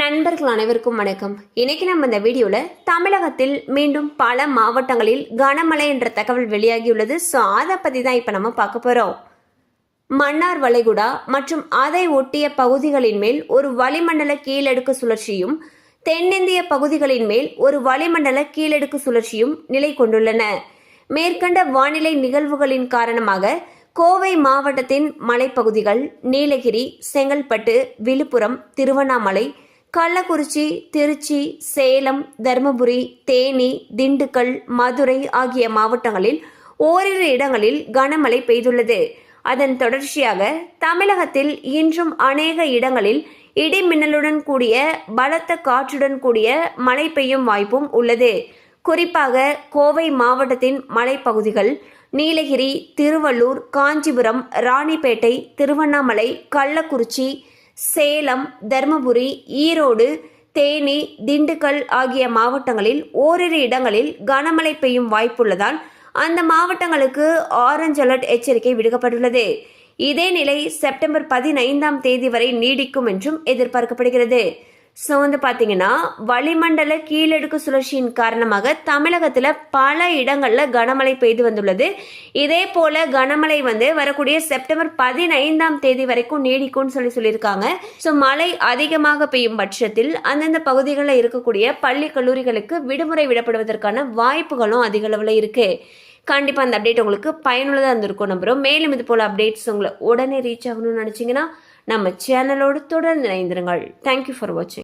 நண்பர்கள் அனைவருக்கும் வணக்கம். இன்னைக்கு நம்ம இந்த வீடியோல தமிழகத்தில் மீண்டும் பல மாவட்டங்களில் கனமழை என்ற தகவல் வெளியாகியுள்ளது. ஸோ அதை பத்தி தான் இப்போ நம்ம பார்க்க போறோம். மன்னார் வளைகுடா மற்றும் அதை ஒட்டிய பகுதிகளின் மேல் ஒரு வளிமண்டல கீழடுக்கு சுழற்சியும் தென்னிந்திய பகுதிகளின் மேல் ஒரு வளிமண்டல கீழடுக்கு சுழற்சியும் நிலை கொண்டுள்ளன. மேற்கண்ட வானிலை நிகழ்வுகளின் காரணமாக கோவை மாவட்டத்தின் மலைப்பகுதிகள் நீலகிரி செங்கல்பட்டு விழுப்புரம் திருவண்ணாமலை கள்ளக்குறிச்சி திருச்சி சேலம் தருமபுரி தேனி திண்டுக்கல் மதுரை ஆகிய மாவட்டங்களில் ஓரிரு இடங்களில் கனமழை பெய்துள்ளது. அதன் தொடர்ச்சியாக தமிழகத்தில் இன்றும் அநேக இடங்களில் இடி மின்னலுடன் கூடிய பலத்த காற்றுடன் கூடிய மழை பெய்யும் வாய்ப்பும் உள்ளது. குறிப்பாக கோவை மாவட்டத்தின் மலைப்பகுதிகள் நீலகிரி திருவள்ளூர் காஞ்சிபுரம் ராணிப்பேட்டை திருவண்ணாமலை கள்ளக்குறிச்சி சேலம் தருமபுரி ஈரோடு தேனி திண்டுக்கல் ஆகிய மாவட்டங்களில் ஓரிரு இடங்களில் கனமழை பெய்யும் வாய்ப்புள்ளதால் அந்த மாவட்டங்களுக்கு ஆரஞ்ச் அலர்ட் எச்சரிக்கை விடுக்கப்பட்டுள்ளது. இதே நிலை செப்டம்பர் பதினைந்தாம் தேதி வரை நீடிக்கும் என்றும் எதிர்பார்க்கப்படுகிறது. ஸோ வந்து பார்த்தீங்கன்னா வளிமண்டல கீழடுக்கு சுழற்சியின் காரணமாக தமிழகத்தில் பல இடங்களில் கனமழை பெய்து வந்துள்ளது. இதே போல கனமழை வந்து வரக்கூடிய செப்டம்பர் பதினைந்தாம் தேதி வரைக்கும் நீடிக்கும்னு சொல்லி சொல்லியிருக்காங்க. ஸோ மழை அதிகமாக பெய்யும் பட்சத்தில் அந்தந்த பகுதிகளில் இருக்கக்கூடிய பள்ளி கல்லூரிகளுக்கு விடுமுறை விடப்படுவதற்கான வாய்ப்புகளும் அதிக அளவில் இருக்கு. கண்டிப்பாக அந்த அப்டேட் உங்களுக்கு பயனுள்ளதாக இருந்திருக்கும் நம்புகிறோம் மேலும் இது போல் அப்டேட்ஸ் உங்களை உடனே ரீச் ஆகணும்னு நினச்சிங்கன்னா நம்ம சேனலோடு தொடர்ந்து இணைந்திருங்கள். தேங்க்யூ ஃபார் வாட்சிங்